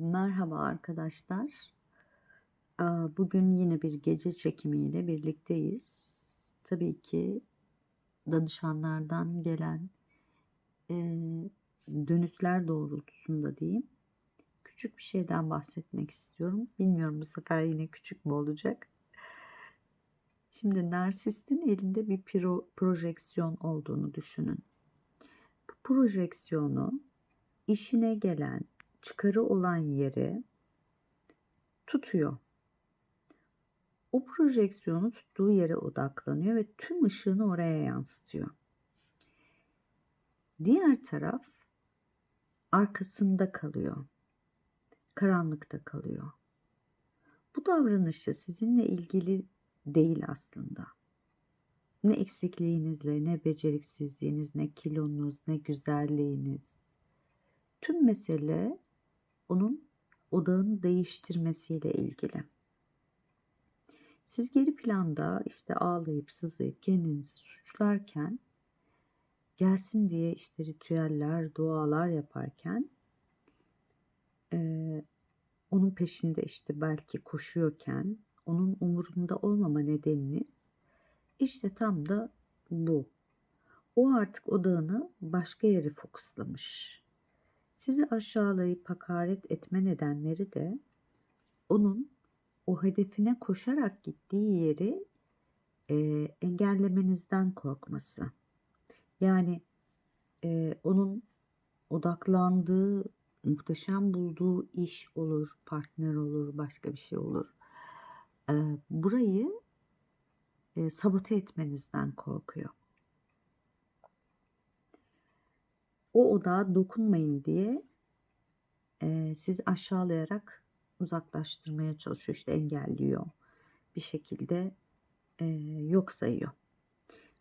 Merhaba arkadaşlar. Aa, Bugün yine bir gece çekimiyle birlikteyiz. Tabii ki danışanlardan gelen eee, dönütler doğrultusunda diyeyim. Küçük bir şeyden bahsetmek istiyorum. Bilmiyorum bu sefer yine küçük mü olacak. Şimdi narsistin elinde bir pro- projeksiyon olduğunu düşünün. Bu projeksiyonu işine gelen, çıkarı olan yere tutuyor. O projeksiyonu tuttuğu yere odaklanıyor ve tüm ışığını oraya yansıtıyor. Diğer taraf arkasında kalıyor. Karanlıkta kalıyor. Bu davranışı sizinle ilgili değil aslında. Ne eksikliğinizle, ne beceriksizliğiniz, ne kilonuz, ne güzelliğiniz. Tüm mesele onun odağını değiştirmesiyle ilgili. Siz geri planda işte ağlayıp sızlayıp kendinizi suçlarken gelsin diye işte ritüeller, dualar yaparken eee, onun peşinde işte belki koşuyorken onun umurunda olmama nedeniniz işte tam da bu. O artık odağını başka yere fokuslamış. Sizi aşağılayıp hakaret etme nedenleri de onun o hedefine koşarak gittiği yeri eee, engellemenizden korkması. Yani eee, onun odaklandığı, muhteşem bulduğu iş olur, partner olur, başka bir şey olur. Eee, burayı eee, sabote etmenizden korkuyor. O odağa dokunmayın diye eee, sizi aşağılayarak uzaklaştırmaya çalışıyor, işte engelliyor. Bir şekilde eee, yok sayıyor.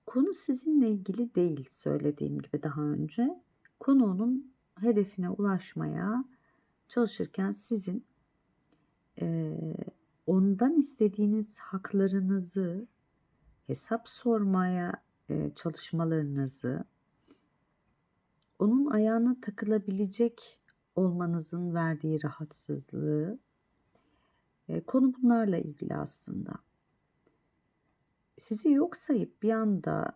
Konu sizinle ilgili değil söylediğim gibi daha önce. Konu onun hedefine ulaşmaya çalışırken sizin eee, ondan istediğiniz haklarınızı hesap sormaya eee, çalışmalarınızı onun ayağına takılabilecek olmanızın verdiği rahatsızlığı eee, konu bunlarla ilgili aslında. Sizi yok sayıp bir anda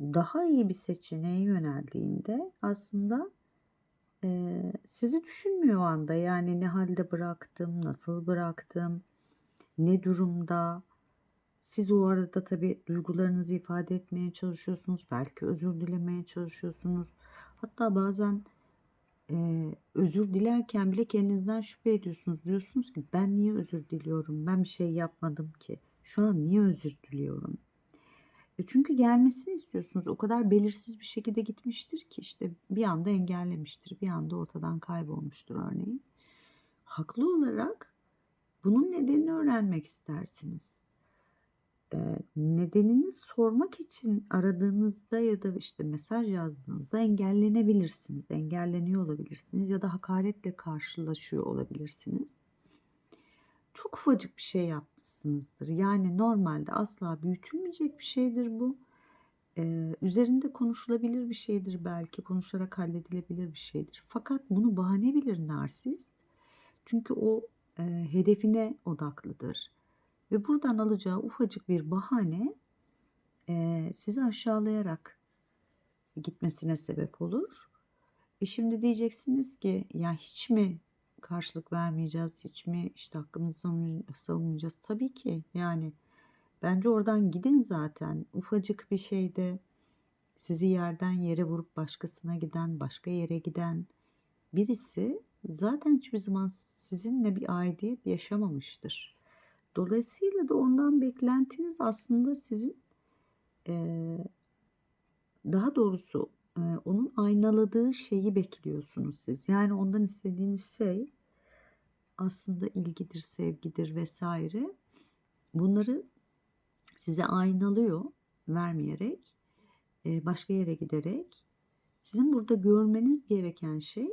daha iyi bir seçeneğe yöneldiğinde aslında eee, sizi düşünmüyor o anda. Yani ne halde bıraktım, nasıl bıraktım, ne durumda. Siz o arada tabii duygularınızı ifade etmeye çalışıyorsunuz. Belki özür dilemeye çalışıyorsunuz. Hatta bazen eee, özür dilerken bile kendinizden şüphe ediyorsunuz. Diyorsunuz ki ben niye özür diliyorum? Ben bir şey yapmadım ki. Şu an niye özür diliyorum? E çünkü gelmesini istiyorsunuz. O kadar belirsiz bir şekilde gitmiştir ki işte bir anda engellemiştir. Bir anda ortadan kaybolmuştur örneğin. Haklı olarak bunun nedenini öğrenmek istersiniz. Nedenini sormak için aradığınızda ya da işte mesaj yazdığınızda engellenebilirsiniz. Engelleniyor olabilirsiniz ya da hakaretle karşılaşıyor olabilirsiniz. Çok ufacık bir şey yapmışsınızdır. Yani normalde asla büyütülmeyecek bir şeydir bu. Eee, üzerinde konuşulabilir bir şeydir belki, konuşarak halledilebilir bir şeydir. Fakat bunu bahane bilir narsist. Çünkü o eee, hedefine odaklıdır. Ve buradan alacağı ufacık bir bahane eee, sizi aşağılayarak gitmesine sebep olur. E şimdi diyeceksiniz ki ya hiç mi karşılık vermeyeceğiz, hiç mi işte hakkımızı savun- savunmayacağız? Tabii ki yani bence oradan gidin zaten. Ufacık bir şeyde sizi yerden yere vurup başkasına giden, başka yere giden birisi zaten hiçbir zaman sizinle bir aidiyet yaşamamıştır. Dolayısıyla da ondan beklentiniz aslında sizin eee, daha doğrusu eee, onun aynaladığı şeyi bekliyorsunuz siz. Yani ondan istediğiniz şey aslında ilgidir, sevgidir vesaire. Bunları size aynalıyor vermeyerek, eee, başka yere giderek. Sizin burada görmeniz gereken şey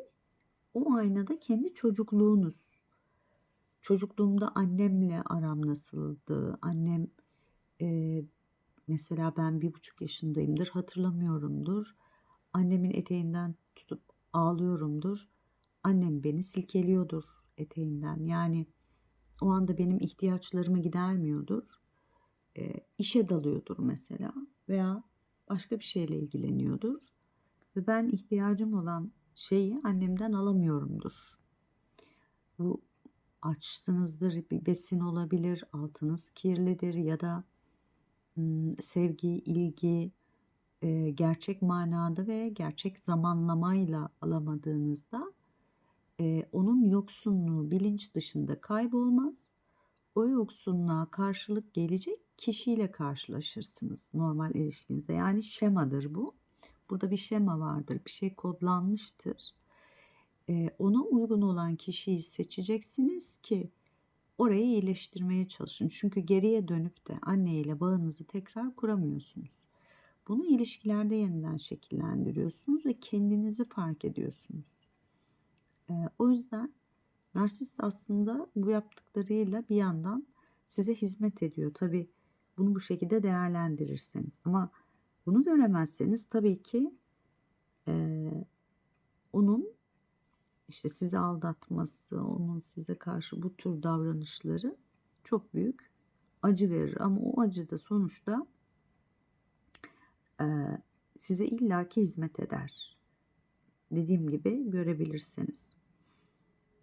o aynada kendi çocukluğunuz. Çocukluğumda annemle aram nasıldı? Annem eee, mesela ben bir buçuk yaşındayımdır, hatırlamıyorumdur. Annemin eteğinden tutup ağlıyorumdur. annem beni silkeliyordur eteğinden. Yani o anda benim ihtiyaçlarımı gidermiyordur. Eee, işe dalıyordur mesela veya başka bir şeyle ilgileniyordur ve ben ihtiyacım olan şeyi annemden alamıyorumdur. Bu açsınızdır, bir besin olabilir, altınız kirlidir ya da sevgi, ilgi gerçek manada ve gerçek zamanlamayla alamadığınızda onun yoksunluğu bilinç dışında kaybolmaz. O yoksunluğa karşılık gelecek kişiyle karşılaşırsınız normal ilişkinizde. Yani şemadır bu. Burada bir şema vardır, bir şey kodlanmıştır. Ona uygun olan kişiyi seçeceksiniz ki orayı iyileştirmeye çalışın. Çünkü geriye dönüp de anne ile bağınızı tekrar kuramıyorsunuz. Bunu ilişkilerde yeniden şekillendiriyorsunuz ve kendinizi fark ediyorsunuz. O yüzden narsist aslında bu yaptıklarıyla bir yandan size hizmet ediyor. Tabii bunu bu şekilde değerlendirirseniz. Ama bunu göremezseniz tabii ki e, onun işte sizi aldatması, onun size karşı bu tür davranışları çok büyük acı verir. Ama o acı da sonuçta e, size illaki hizmet eder. Dediğim gibi görebilirsiniz.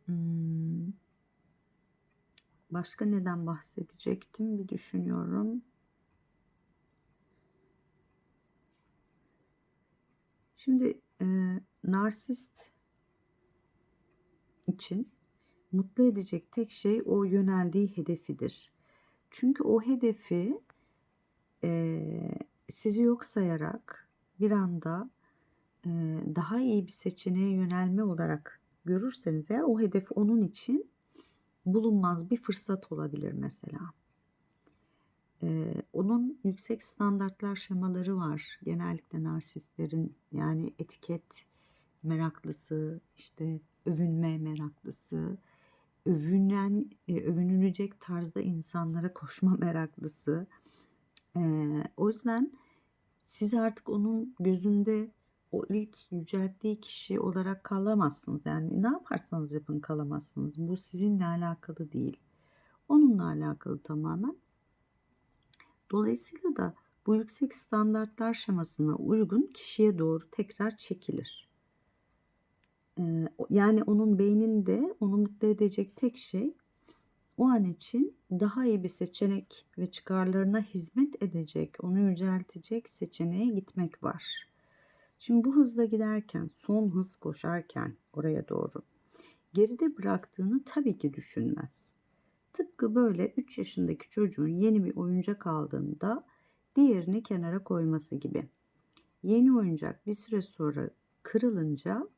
Hmm. Başka neden bahsedecektim bir düşünüyorum. Şimdi e, narsist için mutlu edecek tek şey o yöneldiği hedefidir. Çünkü o hedefi e, sizi yok sayarak bir anda e, daha iyi bir seçeneğe yönelme olarak görürseniz eğer o hedef onun için bulunmaz bir fırsat olabilir mesela. Ee, onun yüksek standartlar şemaları var. Genellikle narsistlerin yani etiket meraklısı, işte övünme meraklısı, övünen, e, övünülecek tarzda insanlara koşma meraklısı. Ee, o yüzden siz artık onun gözünde o ilk yücelttiği kişi olarak kalamazsınız. Yani ne yaparsanız yapın kalamazsınız. Bu sizinle alakalı değil. Onunla alakalı tamamen. Dolayısıyla da bu yüksek standartlar şemasına uygun kişiye doğru tekrar çekilir. Yani onun beyninde onu mutlu edecek tek şey o an için daha iyi bir seçenek ve çıkarlarına hizmet edecek, onu yüceltecek seçeneğe gitmek var. Şimdi bu hızla giderken, son hız koşarken oraya doğru geride bıraktığını tabii ki düşünmez. Tıpkı böyle 3 yaşındaki çocuğun yeni bir oyuncak aldığında diğerini kenara koyması gibi. Yeni oyuncak bir süre sonra kırılınca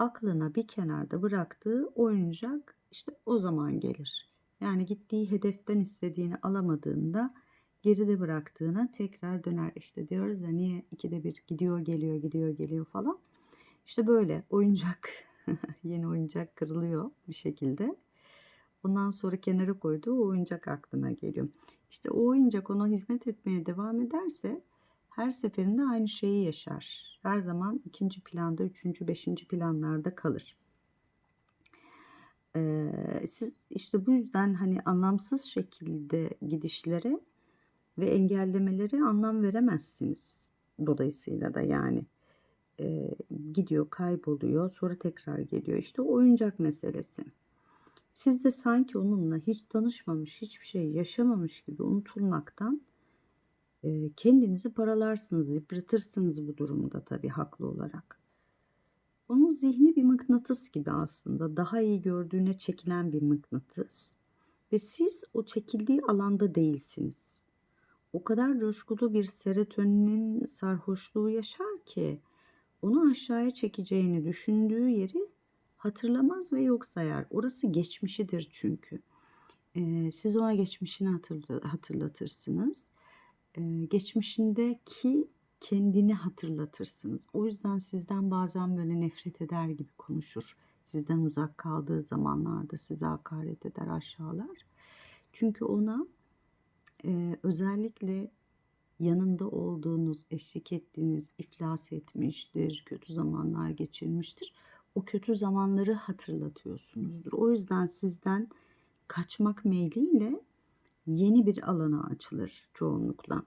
aklına bir kenarda bıraktığı oyuncak işte o zaman gelir. Yani gittiği hedeften istediğini alamadığında geride bıraktığına tekrar döner. İşte diyoruz ya niye ikide bir gidiyor geliyor gidiyor geliyor falan. İşte böyle oyuncak yeni oyuncak kırılıyor bir şekilde. Ondan sonra kenara koyduğu oyuncak aklına geliyor. İşte o oyuncak ona hizmet etmeye devam ederse her seferinde aynı şeyi yaşar. Her zaman ikinci planda, üçüncü, beşinci planlarda kalır. Ee, siz işte bu yüzden hani anlamsız şekilde gidişlere ve engellemelere anlam veremezsiniz. Dolayısıyla da yani e, gidiyor, kayboluyor, sonra tekrar geliyor. İşte oyuncak meselesi. Siz de sanki onunla hiç tanışmamış, hiçbir şey yaşamamış gibi unutulmaktan kendinizi paralarsınız, yıpratırsınız bu durumda tabii haklı olarak. Onun zihni bir mıknatıs gibi aslında. Daha iyi gördüğüne çekilen bir mıknatıs. Ve siz o çekildiği alanda değilsiniz o kadar coşkulu bir serotoninin sarhoşluğu yaşar ki onu aşağıya çekeceğini düşündüğü yeri hatırlamaz ve yok sayar. Orası geçmişidir çünkü. Ee, siz ona geçmişini hatırlatırsınız. Geçmişindeki kendini hatırlatırsınız. O yüzden sizden bazen böyle nefret eder gibi konuşur. Sizden uzak kaldığı zamanlarda size hakaret eder, aşağılar. Çünkü ona Eee, özellikle yanında olduğunuz, eşlik ettiğiniz iflas etmiştir, kötü zamanlar geçirmiştir. o kötü zamanları hatırlatıyorsunuzdur. O yüzden sizden kaçmak meyliyle yeni bir alana açılır çoğunlukla.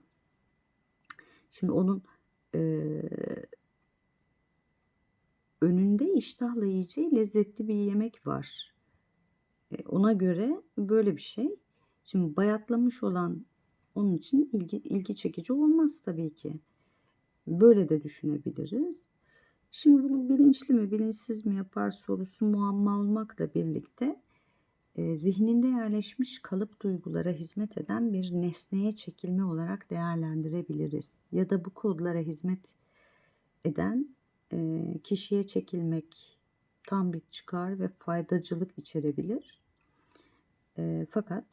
Şimdi onun eee, önünde iştahla yiyeceği lezzetli bir yemek var. E, ona göre böyle bir şey. Şimdi bayatlamış olan onun için ilgi, ilgi çekici olmaz tabii ki. Böyle de düşünebiliriz. Şimdi bunu bilinçli mi bilinçsiz mi yapar sorusu muamma olmakla birlikte e, zihninde yerleşmiş kalıp duygulara hizmet eden bir nesneye çekilme olarak değerlendirebiliriz. Ya da bu kodlara hizmet eden kişiye çekilmek tam bir çıkar ve faydacılık içerebilir. Fakat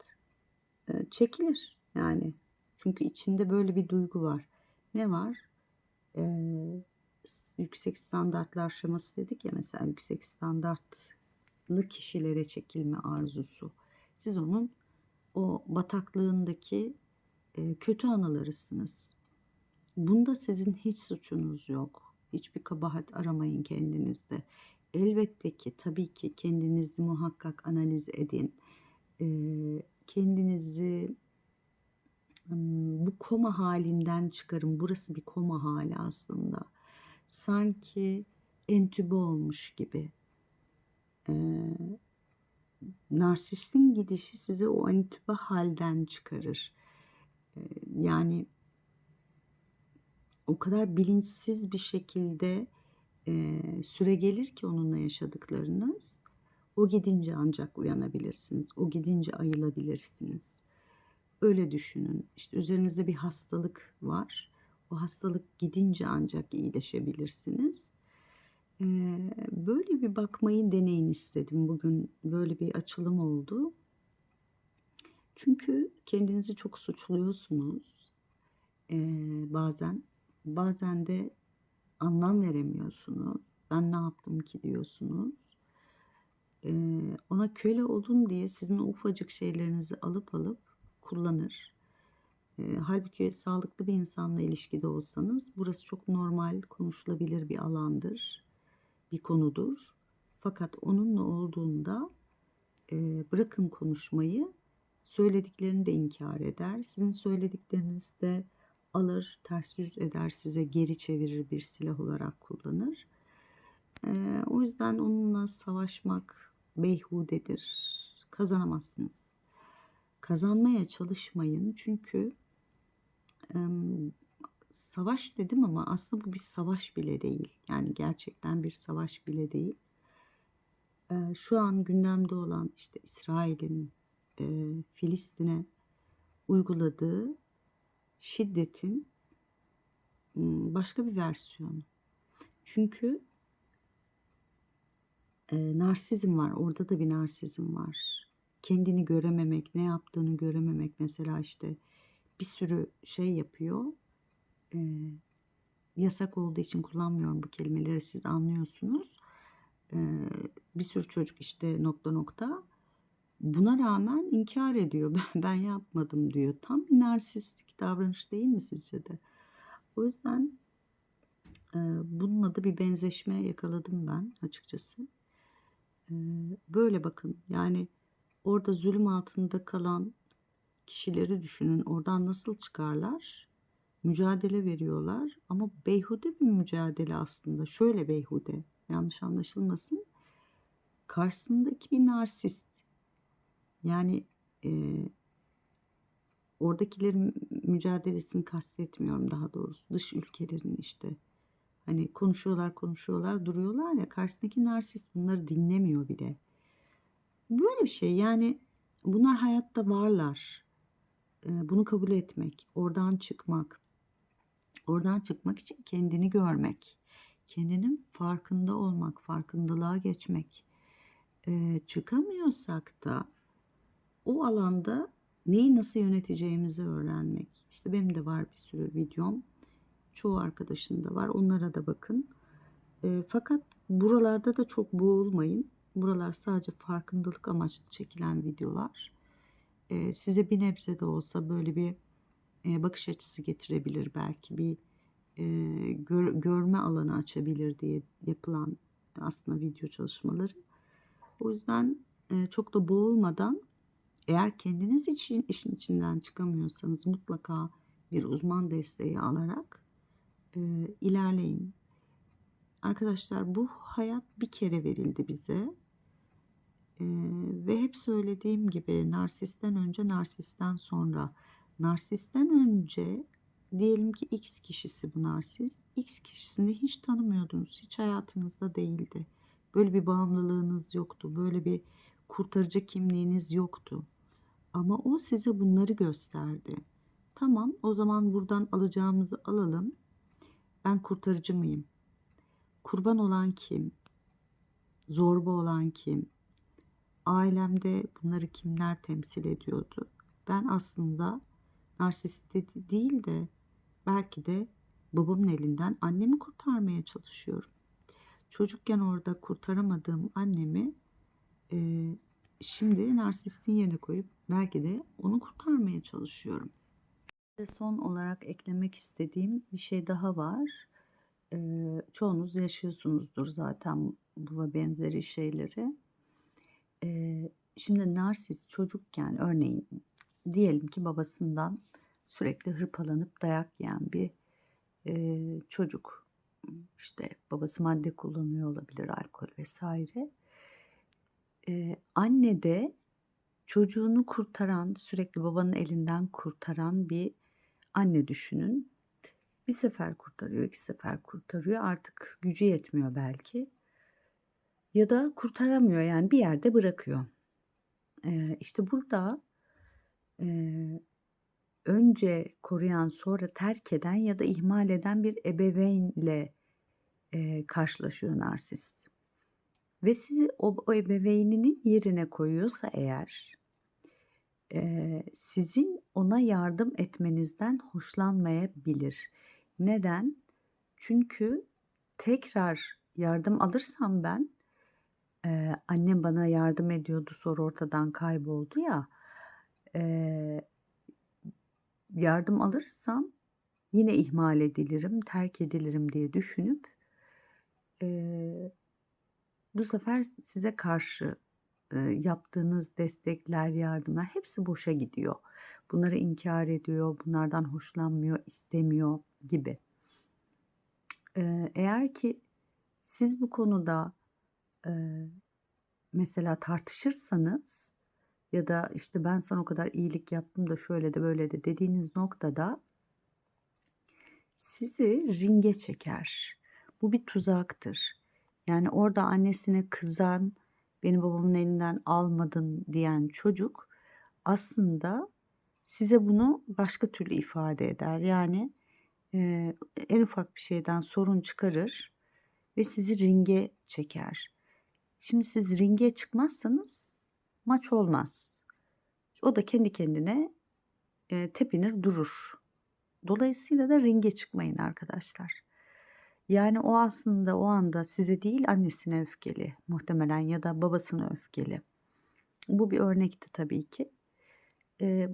çekilir yani. Çünkü içinde böyle bir duygu var. Ne var? Yüksek standartlar şeması dedik ya mesela yüksek standartlı kişilere çekilme arzusu. Siz onun o bataklığındaki e, kötü anılarısınız. Bunda sizin hiç suçunuz yok. Hiçbir kabahat aramayın kendinizde. Elbette ki tabii ki kendinizi muhakkak analiz edin. E, kendinizi bu koma halinden çıkarın. Burası bir koma hali aslında. Sanki entübe olmuş gibi. Ee, narsistin gidişi sizi o entübe halden çıkarır. Ee, yani o kadar bilinçsiz bir şekilde e, süre gelir ki onunla yaşadıklarınız. O gidince ancak uyanabilirsiniz. O gidince ayılabilirsiniz. Öyle düşünün. İşte üzerinizde bir hastalık var. O hastalık gidince ancak iyileşebilirsiniz. Ee, böyle bir bakmayı deneyin istedim. Bugün böyle bir açılım oldu. Çünkü kendinizi çok suçluyorsunuz. Ee, bazen. Bazen de anlam veremiyorsunuz. Ben ne yaptım ki diyorsunuz. Ee, ona köle olun diye sizin ufacık şeylerinizi alıp alıp kullanır. E, halbuki sağlıklı bir insanla ilişkide olsanız burası çok normal konuşulabilir bir alandır, bir konudur. Fakat onunla olduğunda e, bırakın konuşmayı, söylediklerini de inkar eder. Sizin söylediklerinizi de alır, ters yüz eder, size geri çevirir bir silah olarak kullanır. E, o yüzden onunla savaşmak beyhudedir, kazanamazsınız kazanmaya çalışmayın. Çünkü savaş dedim ama aslında bu bir savaş bile değil. Yani gerçekten bir savaş bile değil. E, şu an gündemde olan işte İsrail'in e, Filistin'e uyguladığı şiddetin başka bir versiyonu. Çünkü e, narsizm var. Orada da bir narsizm var kendini görememek, ne yaptığını görememek mesela işte bir sürü şey yapıyor. Ee, yasak olduğu için kullanmıyorum bu kelimeleri siz anlıyorsunuz. Ee, bir sürü çocuk işte nokta nokta buna rağmen inkar ediyor. Ben, ben yapmadım diyor. Tam bir narsistik davranış değil mi sizce de? O yüzden e, bununla da bir benzeşme yakaladım ben açıkçası. E, böyle bakın yani orada zulüm altında kalan kişileri düşünün. Oradan nasıl çıkarlar? Mücadele veriyorlar ama beyhude bir mücadele aslında. Şöyle beyhude, yanlış anlaşılmasın. Karşısındaki bir narsist. Yani e, oradakilerin mücadelesini kastetmiyorum daha doğrusu. Dış ülkelerin işte. Hani konuşuyorlar konuşuyorlar duruyorlar ya karşısındaki narsist bunları dinlemiyor bile. Böyle bir şey yani bunlar hayatta varlar. Bunu kabul etmek, oradan çıkmak. Oradan çıkmak için kendini görmek, kendinin farkında olmak, farkındalığa geçmek. Çıkamıyorsak da o alanda neyi nasıl yöneteceğimizi öğrenmek. İşte benim de var bir sürü videom. Çoğu arkadaşın da var. Onlara da bakın. fakat buralarda da çok boğulmayın. Buralar sadece farkındalık amaçlı çekilen videolar. Ee, size bir nebze de olsa böyle bir e, bakış açısı getirebilir belki bir e, gör, görme alanı açabilir diye yapılan aslında video çalışmaları. O yüzden e, çok da boğulmadan eğer kendiniz için işin içinden çıkamıyorsanız mutlaka bir uzman desteği alarak e, ilerleyin. Arkadaşlar bu hayat bir kere verildi bize. E, ve hep söylediğim gibi narsisten önce narsisten sonra. Narsisten önce diyelim ki X kişisi bu narsist. X kişisini hiç tanımıyordunuz. Hiç hayatınızda değildi. Böyle bir bağımlılığınız yoktu. Böyle bir kurtarıcı kimliğiniz yoktu. Ama o size bunları gösterdi. Tamam o zaman buradan alacağımızı alalım. Ben kurtarıcı mıyım? Kurban olan kim? Zorba olan kim? Ailemde bunları kimler temsil ediyordu? Ben aslında narsist de- değil de belki de babamın elinden annemi kurtarmaya çalışıyorum. Çocukken orada kurtaramadığım annemi e, şimdi narsistin yerine koyup belki de onu kurtarmaya çalışıyorum. Ve son olarak eklemek istediğim bir şey daha var. Ee, çoğunuz yaşıyorsunuzdur zaten bu ve benzeri şeyleri. Ee, şimdi narsist çocukken örneğin diyelim ki babasından sürekli hırpalanıp dayak yiyen bir e, çocuk. İşte babası madde kullanıyor olabilir, alkol vesaire. Ee, anne de çocuğunu kurtaran, sürekli babanın elinden kurtaran bir anne düşünün. Bir sefer kurtarıyor, iki sefer kurtarıyor. Artık gücü yetmiyor belki. Ya da kurtaramıyor yani bir yerde bırakıyor. Ee, işte burada e, önce koruyan sonra terk eden ya da ihmal eden bir ebeveynle e, karşılaşıyor narsist. Ve sizi o, o ebeveyninin yerine koyuyorsa eğer e, sizin ona yardım etmenizden hoşlanmayabilir. Neden? Çünkü tekrar yardım alırsam ben e, annem bana yardım ediyordu sonra ortadan kayboldu ya e, yardım alırsam yine ihmal edilirim, terk edilirim diye düşünüp e, bu sefer size karşı e, yaptığınız destekler, yardımlar hepsi boşa gidiyor. Bunları inkar ediyor, bunlardan hoşlanmıyor, istemiyor gibi. E, eğer ki siz bu konuda e, mesela tartışırsanız ya da işte ben sana o kadar iyilik yaptım da şöyle de böyle de dediğiniz noktada sizi ringe çeker. Bu bir tuzaktır. Yani orada annesine kızan, beni babamın elinden almadın diyen çocuk aslında size bunu başka türlü ifade eder. Yani e, en ufak bir şeyden sorun çıkarır ve sizi ringe çeker. Şimdi siz ringe çıkmazsanız maç olmaz. O da kendi kendine e, tepinir durur. Dolayısıyla da ringe çıkmayın arkadaşlar. Yani o aslında o anda size değil annesine öfkeli muhtemelen ya da babasına öfkeli. Bu bir örnekti tabii ki. E,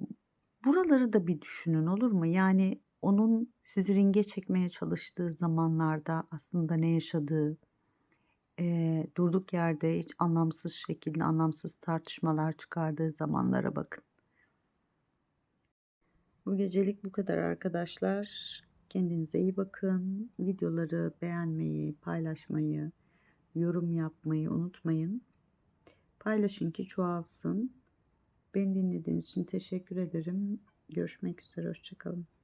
buraları da bir düşünün olur mu? Yani onun sizi ringe çekmeye çalıştığı zamanlarda aslında ne yaşadığı, e, durduk yerde hiç anlamsız şekilde anlamsız tartışmalar çıkardığı zamanlara bakın. Bu gecelik bu kadar arkadaşlar. Kendinize iyi bakın. Videoları beğenmeyi, paylaşmayı, yorum yapmayı unutmayın. Paylaşın ki çoğalsın. Beni dinlediğiniz için teşekkür ederim. Görüşmek üzere. Hoşçakalın.